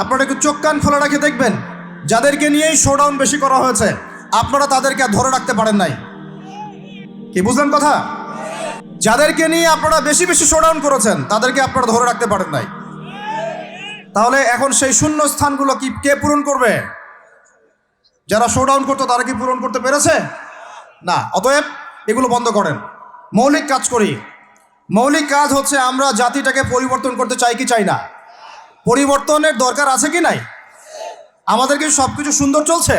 আপনারা একটু চোখ কান খোলা রাখে দেখবেন? যাদেরকে নিয়েই শোডাউন বেশি করা হয়েছে, আপনারা তাদেরকে ধরে রাখতে পারেন নাই। কি বুঝলেন কথা? যাদেরকে নিয়ে আপনারা বেশি বেশি শোডাউন করেছেন, তাদেরকে আপনারা ধরে রাখতে পারেন নাই। তাহলে এখন সেই শূন্য স্থানগুলো কি, কে পূরণ করবে? যারা শোডাউন করতো, তারা কি পূরণ করতে পেরেছে? না, অতএব এগুলো বন্ধ করেন। মৌলিক কাজ করি। মৌলিক কাজ হচ্ছে আমরা জাতিটাকে পরিবর্তন করতে চাই কি চাই না? পরিবর্তনের দরকার আছে কি নাই? আমাদের কি সব কিছু সুন্দর চলছে?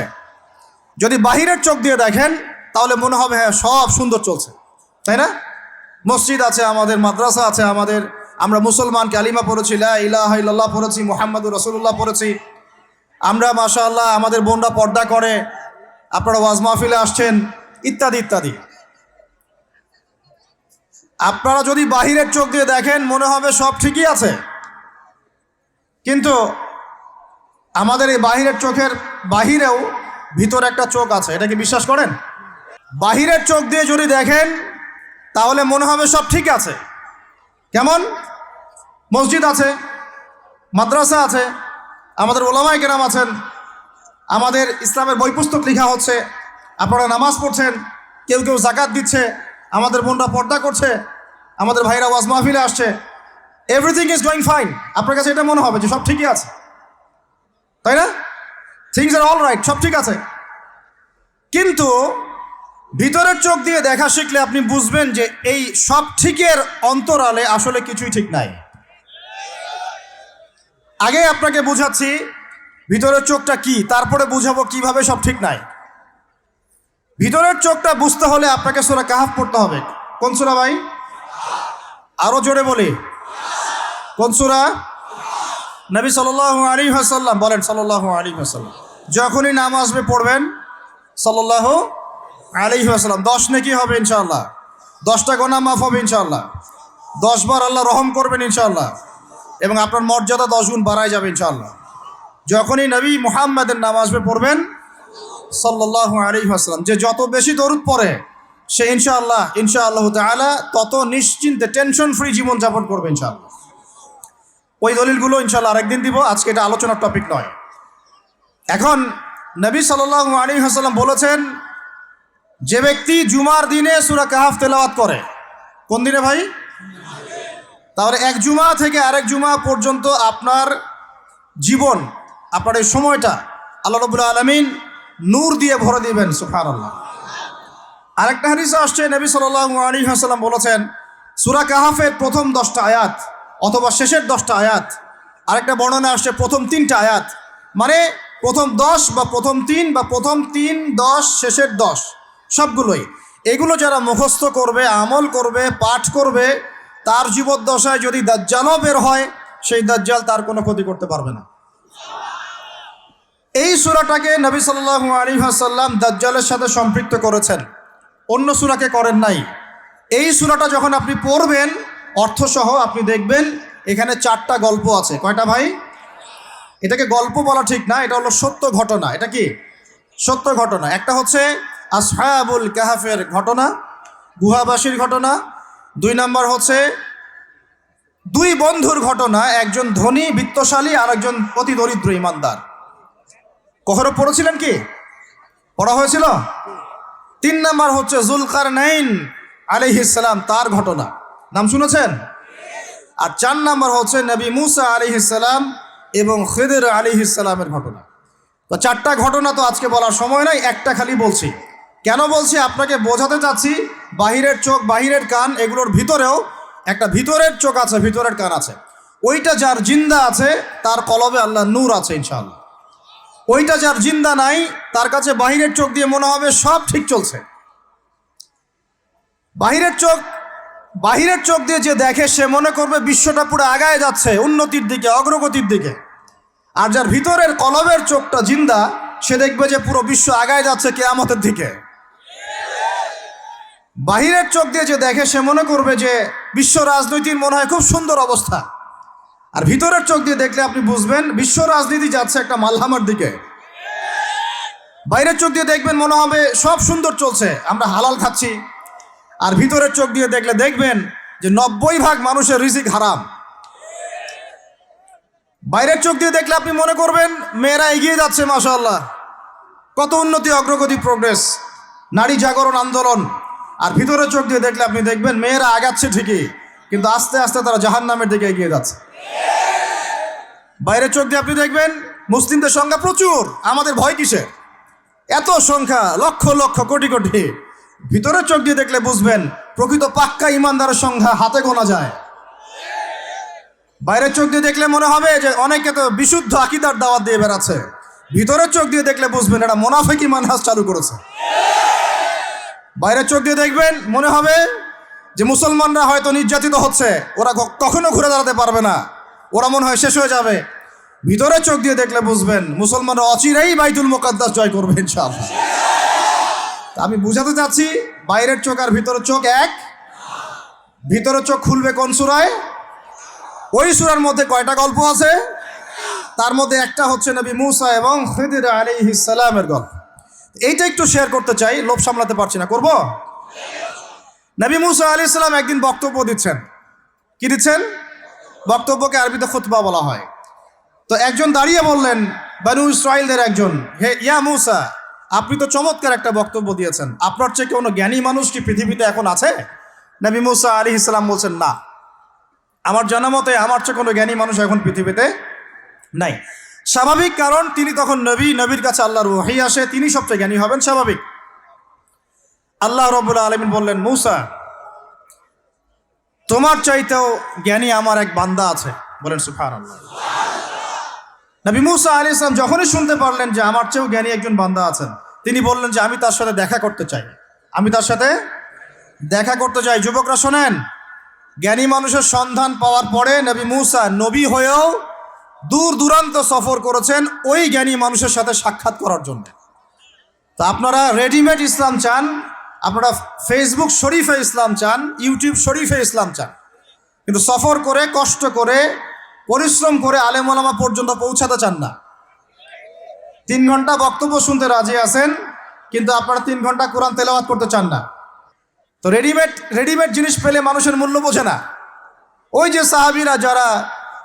যদি বাহিরের চোখ দিয়ে দেখেন, তাহলে মনে হবে হ্যাঁ সব সুন্দর চলছে। তাই না? মসজিদ আছে, আমাদের মাদ্রাসা আছে, আমাদের, আমরা মুসলমান কালিমা পড়েছি, লা ইলাহা ইল্লাল্লাহ পড়েছি, মোহাম্মদুর রসুল্লাহ পড়েছি। আমরা, মাশাআল্লাহ, আমাদের বোনরা পর্দা করে, আপনারা ওয়াজ মাহফিলে আসছেন, ইত্যাদি ইত্যাদি। আপনারা যদি বাহিরের চোখ দিয়ে দেখেন, মনে হবে সব ঠিকই আছে। কিন্তু আমাদের এই বাহিরের চোখের বাহিরেও ভিতরে একটা চোখ আছে, এটা কি বিশ্বাস করেন? বাহিরের চোখ দিয়ে যদি দেখেন, তাহলে মনে হবে সব ঠিক আছে। কেমন? মসজিদ আছে, মাদ্রাসা আছে, আমাদের ওলামায় কেরাম আছেন, আমাদের ইসলামের বই পুস্তক লেখা হচ্ছে, আপনারা নামাজ পড়ছেন, কেউ কেউ জাকাত দিচ্ছে, আমাদের বোনরা পর্দা করছে, আমাদের ভাইরা ওয়াজ মাহফিলে আসছে এভরিথিং ইজ গোয়িং ফাইন আপনার কাছে এটা মনে হবে যে সব ঠিকই আছে। তাই না? থিংস আর অল রাইট সব ঠিক আছে। কিন্তু ভিতরের চোখ দিয়ে দেখা শিখলে আপনি বুঝবেন যে এই সব ঠিকের অন্তরালে আসলে কিছুই ঠিক নাই। আগে আপনাকে বুঝাচ্ছি, ভিতরের চোখটা কি, তারপরে বুঝাবো কীভাবে সব ঠিক নাই। ভিতরের চোখটা বুঝতে হলে আপনাকে সোরা কাহাফ পড়তে হবে। কোন সুরা ভাই? আরও জোরে বলি। কোন সুরা? নবী সাল্লাহ আলী হাসাল্লাম বলেন সাল্লাহ আলী হাসাল্লাম যখনই নাম আসবে পড়বেন সাল্লাহ আলী হাসাল্লাম দশ নাকি হবে ইনশাল্লাহ দশটা গোনা মাফ হবে ইনশাআল্লাহ। দশবার আল্লাহ রহম করবেন ইনশাল্লাহ এবং আপনার মর্যাদা দশ গুণ বাড়ায় যাবে ইনশাল্লাহ যখনই নবী মুহাম্মাদের নাম আসবে পড়বেন সাল্লাহ আলী হাসলাম যে যত বেশি দরুদ পড়ে, সে ইনশাআল্লাহ ইনশাআল্লাহ তত নিশ্চিন্তে টেনশন ফ্রি জীবনযাপন করবে ইনশাআল্লাহ। ওই দলিলগুলো ইনশাআল্লাহ আরেকদিন দিব। আজকে এটা আলোচনার টপিক নয়। এখন নবী সাল্লাহ আলী হাসাল্লাম বলেছেন, যে ব্যক্তি জুমার দিনে সুরা কাহাফ তেলাওয়াত করে, কোন দিনে ভাই? তাহলে এক জুমা থেকে আরেক জুমা পর্যন্ত আপনার জীবন, আপনার এই সময়টা আল্লাহ রবুল্লা আলমিন নূর দিয়ে ভরে দিবেন সুফান আল্লাহ আরেকটা হাদিসে আসছে, নবী সাল্লাহ আলী হাসাল্লাম বলেছেন, সুরা কাহাফের প্রথম দশটা আয়াত অথবা শেষের দশটা আয়াত। আরেকটা বর্ণনা আসছে, প্রথম তিনটা আয়াত। মানে প্রথম দশ বা প্রথম তিন বা প্রথম তিন, দশ, শেষের দশ, সবগুলোই। এগুলো যারা মুখস্থ করবে, আমল করবে, পাঠ করবে, তার জীবদ্দশায় যদি দাজ্জালও বের হয়, সেই দাজ্জাল তার কোনো ক্ষতি করতে পারবে না। এই সুরাটাকে নবী সাল্লাহ আলী হাসাল্লাম দাজ্জালের সাথে সম্পৃক্ত করেছেন। অন্য সুরাকে করেন নাই। এই সুরাটা যখন আপনি পড়বেন অর্থসহ আপনি দেখবেন এখানে চারটা গল্প আছে। কয়টা ভাই? এটাকে গল্প বলা ঠিক না, এটা হলো সত্য ঘটনা। এটা কি? সত্য ঘটনা। একটা হচ্ছে আসহাবুল কাহাফের ঘটনা, গুহাবাসীর ঘটনা। দুই নম্বর হচ্ছে দুই বন্ধুর ঘটনা, একজন ধনী, বিত্তশালী আর একজন অতি দরিদ্র ইমানদার। কখনো পড়েছিলেন কি? পড়া হয়েছিল? তিন নাম্বার হচ্ছে জুলকার নাইন আলিহিসাল্লাম তার ঘটনা। নাম শুনেছেন? আর চার নাম্বার হচ্ছে নবী মুসা আলিহিসাল্লাম এবং খেদের আলিহিসাল্লামের ঘটনা। তো চারটা ঘটনা তো আজকে বলার সময় নাই, একটা খালি বলছি। কেন বলছি? আপনাকে বোঝাতে চাচ্ছি, বাহিরের চোখ, বাহিরের কান, এগুলোর ভিতরেও একটা ভিতরের চোখ আছে, ভিতরের কান আছে। ওইটা যার জিন্দা আছে, তার কলবে আল্লাহ নূর আছে ইনশাআল্লাহ। ওইটা যার জিন্দা নাই, তার কাছে বাহিরের চোখ দিয়ে মনে হবে সব ঠিক চলছে। বাহিরের চোখ বাহিরের চোখ দিয়ে যে দেখে, সে মনে করবে বিশ্বটা পুরো আগায় যাচ্ছে, উন্নতির দিকে, অগ্রগতির দিকে। আর যার ভিতরের কলবের চোখটা জিন্দা, সে দেখবে যে পুরো বিশ্ব আগায় যাচ্ছে কেয়ামতের দিকে। বাহিরের চোখ দিয়ে যে দেখে, সে মনে করবে যে বিশ্ব রাজনীতির মনে হয় খুব সুন্দর অবস্থা। আর ভিতরের চোখ দিয়ে দেখলে আপনি বুঝবেন, বিশ্ব রাজনীতি যাচ্ছে একটা মালহামার দিকে। বাইরের চোখ দিয়ে দেখবেন মনে হবে সব সুন্দর চলছে, আমরা হালাল খাচ্ছি। আর ভিতরের চোখ দিয়ে দেখলে দেখবেন যে নব্বই ভাগ মানুষের রিজিক হারাম। বাইরের চোখ দিয়ে দেখলে আপনি মনে করবেন, মেয়েরা এগিয়ে যাচ্ছে, মাশাআল্লাহ। কত উন্নতি, অগ্রগতি প্রোগ্রেস নারী জাগরণ, আন্দোলন। আর ভিতরের চোখ দিয়ে দেখলে আপনি দেখবেন, মেয়েরা আগাচ্ছে ঠিকই, কিন্তু আস্তে আস্তে তারা জাহান নামের দিকে এগিয়ে যাচ্ছে। বাইরের চোখ দিয়ে আপনি দেখবেন, মুসলিমদের সংখ্যা প্রচুর। আমাদের ভয় কিসের? এত সংখ্যা, লক্ষ লক্ষ, কোটি কোটি। ভিতরের চোখ দিয়ে দেখলে বুঝবেন, প্রকৃত পাক্কা ইমানদারের সংখ্যা হাতে গোনা যায়। বাইরের চোখ দিয়ে দেখলে মনে হবে যে অনেকে তো বিশুদ্ধ আকিদার দাওয়াত দিয়ে বেড়াচ্ছে। ভিতরের চোখ দিয়ে দেখলে বুঝবেন এটা মোনাফেকি মানহাজ চালু করেছে। বাইরের চোখ দিয়ে দেখবেন, মনে হবে যে মুসলমানরা হয়তো নির্যাতিত হচ্ছে, ওরা কখনো ঘুরে দাঁড়াতে পারবে না। ওরা মনে হয় শেষ হয়ে যাবে। ভিতরে চোখ দিয়ে দেখলে বুঝবেন, মুসলমানরা অচিরেই বাইতুল মোকাদ্দাস জয় করবে ইনশাআল্লাহ। আমি বুঝাতে চাচ্ছি, বাইরের চোখ আর ভিতরের চোখ এক। ভিতরের চোখ খুলবে কোন সুরায়? ওই সুরার মধ্যে কয়টা গল্প আছে? তার মধ্যে একটা হচ্ছে নবী মুসা এবং খিদির আলাইহিস সালামের গল্প। এইটা একটু শেয়ার করতে চাই, লোভ সামলাতে পারছি না, করব? নবী মুসা আলি সালাম একদিন বক্তব্য দিচ্ছেন। কি দিচ্ছেন? বক্তব্যকে আরবিতে খুতবা বলা হয়। তো একজন দাঁড়িয়ে বললেন, বানু ইসরায়েলদের একজন, হে ইয়া মুসা। আপনি তো চমৎকার একটা বক্তব্য দিয়েছেন। আপনার চেয়ে কোনো জ্ঞানী মানুষ কি পৃথিবীতে এখন আছে? নবী মুসা আলী ইসলাম বলছেন, না। আমার জানা মতে আমার চেয়ে কোনো জ্ঞানী মানুষ এখন পৃথিবীতে নাই। স্বাভাবিক কারণ, তিনি তখন নবী, নবীর কাছে আল্লাহর ওয়াহি আসে, তিনি সবচেয়ে জ্ঞানী হবেন, স্বাভাবিক। আল্লাহ রবুল্লা আলমিন বললেন, মৌসা, তোমার চাইতেও জ্ঞানী আমার এক বান্দা আছে। বলেন সুফান আল্লাহ নবী মুসা আলী ইসলাম যখনই শুনতে পারলেন যে আমার চেয়েও জ্ঞানী একজন বান্দা আছেন, তিনি বললেন যে আমি তার সাথে দেখা করতে চাই। আমি তার সাথে দেখা করতে চাই। যুবকরা শোনেন, জ্ঞানী মানুষের সন্ধান পাওয়ার পরে নবী মুসা নবী হয়েও দূর দূরান্ত সফর করেছেন ওই জ্ঞানী মানুষের সাথে সাক্ষাৎ করার জন্য। তা আপনারা রেডিমেড ইসলাম চান, আপনারা ফেসবুক শরীফে ইসলাম চান ইউটিউব শরীফে ইসলাম চান। কিন্তু সফর করে, কষ্ট করে পরিশ্রম করে আলেমলামা পর্যন্ত পৌঁছাতে চান না। তিন ঘণ্টা বক্তব্য শুনতে রাজি আছেন, কিন্তু আপনারা তিন ঘণ্টা কোরআন তেলাওয়াত করতে চান না। তো রেডিমেড রেডিমেড জিনিস পেলে মানুষের মূল্য বোঝে না। ওই যে সাহাবিরা যারা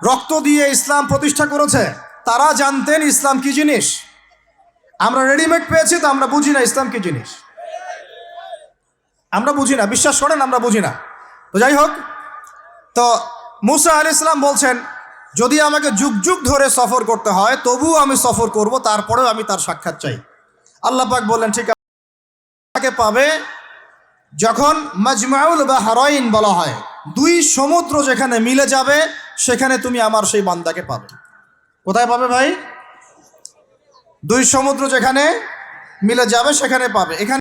রক্ত দিয়ে ইসলাম প্রতিষ্ঠা করেছে, তারা জানতেন ইসলাম কি জিনিস। আমরা রেডিমেড পেয়েছি তো আমরা বুঝি না ইসলাম কি জিনিস। আমরা বুঝি না, বিশ্বাস করেন আমরা বুঝি না। তো যাই হোক, তো মুসা আলি ইসলাম বলছেন যদি আমাকে যুগ যুগ ধরে সফর করতে হয়, তবুও আমি সফর করব, তারপরেও আমি তার সাক্ষাৎ চাই। পাক বললেন, ঠিক আছে। পাবে যখন মাজমাউল বা হারইন বলা হয়। দুই সমুদ্র যেখানে মিলে যাবে, সেখানে তুমি আমার সেই বান্দাকে পাবে। কোথায় পাবে ভাই? দুই সমুদ্র যেখানে মিলে যাবে, সেখানে পাবে। এখানে